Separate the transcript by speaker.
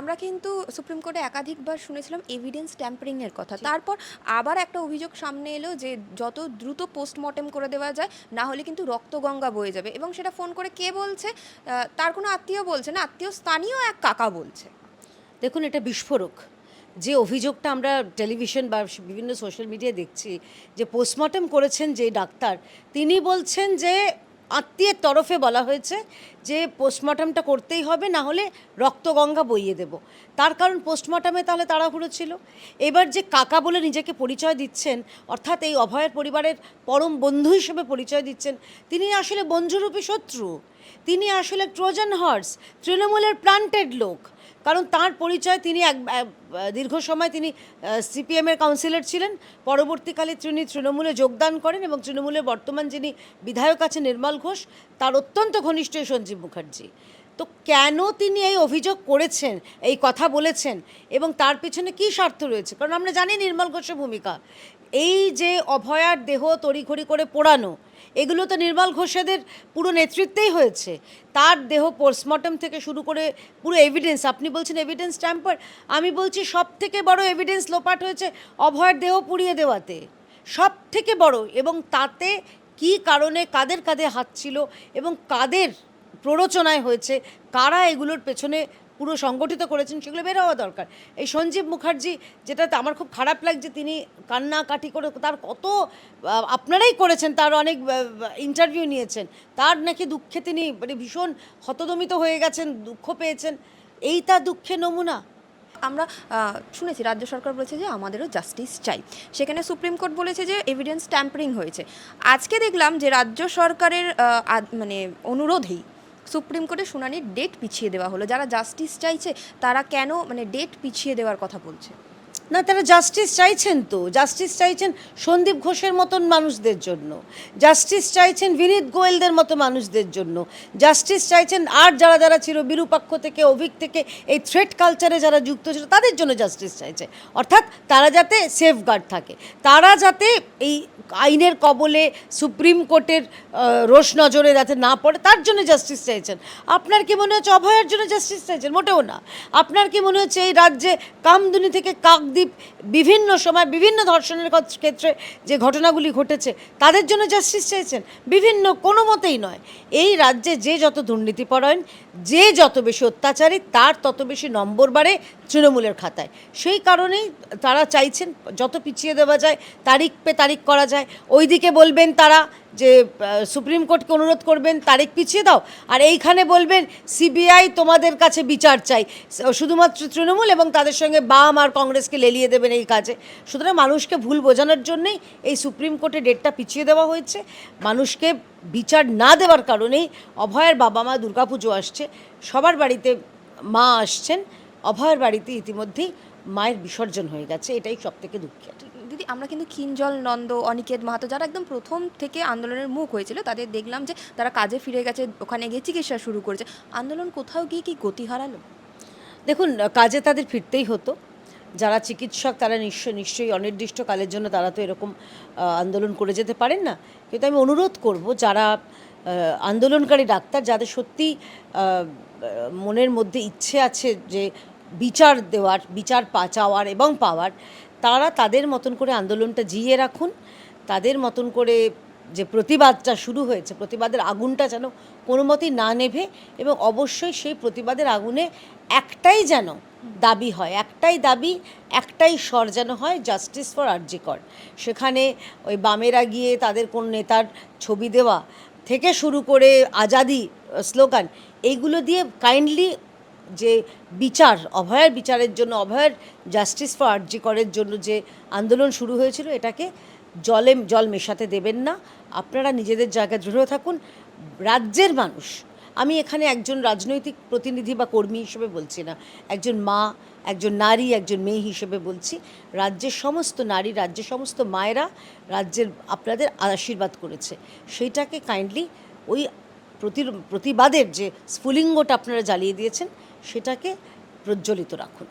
Speaker 1: আমরা কিন্তু সুপ্রিম কোর্টে একাধিকবার শুনেছিলাম এভিডেন্স ট্যাম্পারিং এর কথা। তারপর আবার একটা অভিযোগ সামনে এলো যে যত দ্রুত পোস্টমর্টেম করে দেওয়া যায় না হলে কিন্তু রক্তগঙ্গা বয়ে যাবে। এবং সেটা ফোন করে কে বলছে? তার কোনো আত্মীয় বলছে না আত্মীয় স্থানীয় এক কাকা বলছে।
Speaker 2: দেখুন এটা বিস্ফোরক। যে অভিযোগটা আমরা টেলিভিশন বা বিভিন্ন সোশ্যাল মিডিয়ায় দেখছি যে পোস্টমর্টেম করেছেন যে ডাক্তার তিনি বলছেন যে আত্মীয়ের তরফে বলা হয়েছে যে পোস্টমর্টমটা করতেই হবে, না হলে রক্তগঙ্গা বইয়ে দেব। তার কারণ পোস্টমর্টমে তাহলে তাড়াহুড়ো ছিল। এবার যে কাকা বলে নিজেকে পরিচয় দিচ্ছেন, অর্থাৎ এই অভয়ের পরিবারের পরম বন্ধু হিসেবে পরিচয় দিচ্ছেন, তিনি আসলে বন্ধুরূপী শত্রু। তিনি আসলে ট্রোজান হর্স, তৃণমূলের প্লান্টেড লোক। কারণ তার পরিচয় তিনি এক দীর্ঘ সময় তিনি সিপিএমের কাউন্সিলর ছিলেন। পরবর্তীকালে তিনি তৃণমূলে যোগদান করেন এবং তৃণমূলের বর্তমান যিনি বিধায়ক আছেন নির্মল ঘোষ, তার অত্যন্ত ঘনিষ্ঠ সঞ্জীব মুখার্জি। তো কেন তিনি এই অভিযোগ করেছেন, এই কথা বলেছেন এবং তার পিছনে কী স্বার্থ রয়েছে? কারণ আমরা জানি নির্মল ঘোষের ভূমিকা। এই যে অভয়ার দেহ তড়িঘড়ি করে পোড়ানো, এগুলো তো নির্মল ঘোষেদের পুরো নেতৃত্বেই হয়েছে। তার দেহ পোস্টমর্টম থেকে শুরু করে পুরো এভিডেন্স আপনি বলছেন এভিডেন্স ট্যাম্পার আমি বলছি সব থেকে বড় এভিডেন্স লোপাট হয়েছে অভয়ের দেহ পুড়িয়ে দেওয়াতে। সব থেকে বড় এবং তাতে কি কারণে কাদের কাঁধে হাত ছিল এবং কাদের প্ররোচনায় হয়েছে, কারা এগুলোর পেছনে পুরো সংগঠিত করেছেন সেগুলো বের হওয়া দরকার। এই সঞ্জীব মুখার্জি যেটাতে আমার খুব খারাপ লাগছে তিনি কান্নাকাটি করে, তার কত আপনারাই করেছেন, তার অনেক ইন্টারভিউ নিয়েছেন, তার নাকি দুঃখে তিনি মানে ভীষণ হতদমিত হয়ে গেছেন, দুঃখ পেয়েছেন। এই তার দুঃখের নমুনা।
Speaker 1: আমরা শুনেছি, রাজ্য সরকার বলেছে যে আমাদেরও জাস্টিস চাই। সেখানে সুপ্রিম কোর্ট বলেছে যে এভিডেন্স ট্যাম্পারিং হয়েছে। আজকে দেখলাম যে রাজ্য সরকারের মানে অনুরোধেই সুপ্রিম কোর্টে শুনানির ডেট পিছিয়ে দেওয়া হলো। যারা জাস্টিস চাইছে, তারা কেন মানে ডেট পিছিয়ে দেওয়ার কথা বলছে?
Speaker 2: না, তারা জাস্টিস চাইছেন তো। জাস্টিস চাইছেন সন্দীপ ঘোষের মতন মানুষদের জন্য। জাস্টিস চাইছেন বিনীত গোয়েলদের মতো মানুষদের জন্য। জাস্টিস চাইছেন আর যারা যারা ছিল, বিরূপাক্ষ থেকে, অভিক থেকে, এই থ্রেট কালচারে যারা যুক্ত ছিল, তাদের জন্য জাস্টিস চাইছে। অর্থাৎ তারা যাতে সেফগার্ড থাকে। তারা যাতে এই আইনের কবলে সুপ্রিম কোর্টের রোষ নজরে যাতে না পড়ে, তার জন্য জাস্টিস চাইছেন। আপনার কি মনে হচ্ছে অভয়ের জন্য জাস্টিস চাইছেন? মোটেও না। আপনার কি মনে হচ্ছে এই রাজ্যে কামদুনি থেকে কাকদ্বীপ বিভিন্ন সময় বিভিন্ন ধর্ষণের ক্ষেত্রে যে ঘটনাগুলি ঘটেছে, তাদের জন্য জাস্টিস চাইছেন বিভিন্ন কোনো মতেই নয়। এই রাজ্যে যে যত দুর্নীতিপরায়ণ যে যত বেশি অত্যাচারী, তার তত বেশি নম্বর বাড়ে তৃণমূলের খাতায়। সেই কারণেই তারা চাইছেন যত পিছিয়ে দেওয়া যায়, তারিখ পে তারিখ করা যায়। ওইদিকে বলবেন তারা যে সুপ্রিম কোর্টকে অনুরোধ করবেন, তারিখ পিছিয়ে দাও। আর এইখানে বলবেন, সিবিআই তোমাদের কাছে বিচার চাই। শুধুমাত্র তৃণমূল এবং তাদের সঙ্গে বাম আর কংগ্রেসকে লেলিয়ে দেবেন এই কাজে। সুতরাং মানুষকে ভুল বোঝানোর জন্যেই এই সুপ্রিম কোর্টে ডেটটা পিছিয়ে দেওয়া হয়েছে। মানুষকে বিচার না দেওয়ার কারণেই অভয়ের বাবা মা দুর্গাপুজো আসছে। সবার বাড়িতে মা আসছেন। অভয়ের বাড়িতে ইতিমধ্যেই মায়ের বিসর্জন হয়ে গেছে। এটাই সব থেকে দুঃখের
Speaker 1: দিদি আমরা কিন্তু কিঞ্জল নন্দ অনিকেত মাহাতো যারা একদম প্রথম থেকে আন্দোলনের মুখ হয়েছিল তাদের দেখলাম যে তারা কাজে ফিরে গেছে ওখানে গিয়ে চিকিৎসা শুরু করেছে। আন্দোলন কোথাও গিয়ে কি গতি হারালো?
Speaker 2: দেখুন কাজে তাদের ফিরতেই হতো। যারা চিকিৎসক, তারা নিশ্চয় নিশ্চয়ই অনির্দিষ্টকালের জন্য তারা তো এরকম আন্দোলন করে যেতে পারেন না। কিন্তু আমি অনুরোধ করব, যারা আন্দোলনকারী ডাক্তার, যাদের সত্যি মনের মধ্যে ইচ্ছে আছে যে বিচার দেওয়ার, বিচার পা চাওয়ার এবং পাওয়ার, তারা তাদের মতন করে আন্দোলনটা জিয়ে রাখুন। তাদের মতন করে যে প্রতিবাদটা শুরু হয়েছে, প্রতিবাদের আগুনটা যেন কোনো মতেই না নেভে এবং অবশ্যই সেই প্রতিবাদের আগুনে একটাই যেন দাবি হয়। একটাই দাবি, একটাই স্বর যেন হয় জাস্টিস ফর আরজিকর সেখানে ওই বামেরা গিয়ে তাদের কোন নেতার ছবি দেওয়া থেকে শুরু করে আজাদি স্লোগান, এইগুলো দিয়ে কাইন্ডলি যে বিচার, অভয়ের বিচারের জন্য, অভয়ের জাস্টিস ফর আরজিকরের জন্য যে আন্দোলন শুরু হয়েছিল, এটাকে জলে, জল মেশাতে দেবেন না। আপনারা নিজেদের জায়গায় দৃঢ় থাকুন। রাজ্যের মানুষ আমি এখানে একজন রাজনৈতিক প্রতিনিধি বা কর্মী হিসেবে বলছি না। একজন মা, একজন নারী, একজন মেয়ে হিসেবে বলছি। রাজ্যের সমস্ত নারী, রাজ্যের সমস্ত মায়েরা রাজ্যের আপনাদের আশীর্বাদ করেছে। সেইটাকে কাইন্ডলি ওই প্রতি প্রতিবাদের যে স্ফুলিঙ্গটা আপনারা জ্বালিয়ে দিয়েছেন, সেটাকে প্রজ্বলিত রাখুন।